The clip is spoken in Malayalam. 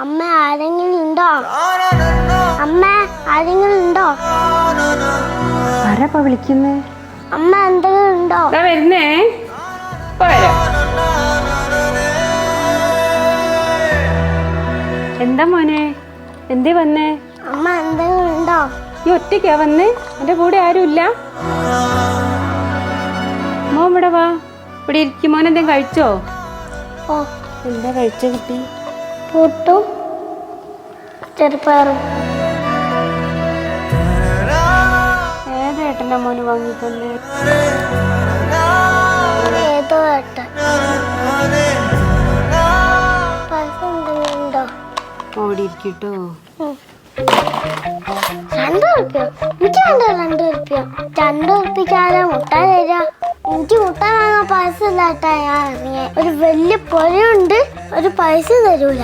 അമ്മ ആരെങ്കിലും ഉണ്ടോ? അമ്മ ആരെങ്കിലും ഉണ്ടോ? ആരാപ്പാ വിളിക്കുന്നേ? അമ്മ എന്തെങ്കിലും ഉണ്ടോ? വരുന്നേ. എന്താ മോനെ? എന്തേ വന്നേ? അമ്മ എന്തെങ്കിലും ഉണ്ടോ? ഈ ഒറ്റയ്ക്കാ വന്നേ? എന്റെ കൂടെ ആരുമില്ല മോൻ ഇവിടെ വാ. ഇവിടെ ഇരിക്കും. മോൻ എന്തെങ്കിലും കഴിച്ചോ? ഓ. എന്താ കഴിച്ച കുട്ടി? പുട്ടും ചെറുപ്പയറും ഏത് ഏട്ടന്റെ മോന് വാങ്ങി തന്നെ ഏതോ ഏട്ടൻ. പൈസ ഉണ്ടോ രണ്ട് എനിക്ക് വേണ്ട രണ്ട് രണ്ട് മുട്ട തരാ. എനിക്ക് മുട്ട വാങ്ങാൻ പൈസ ഇല്ലാട്ടാ ഞാൻ ഇറങ്ങിയ ഒരു വലിയ പൊരയുണ്ട് ഒരു പൈസ തരൂല.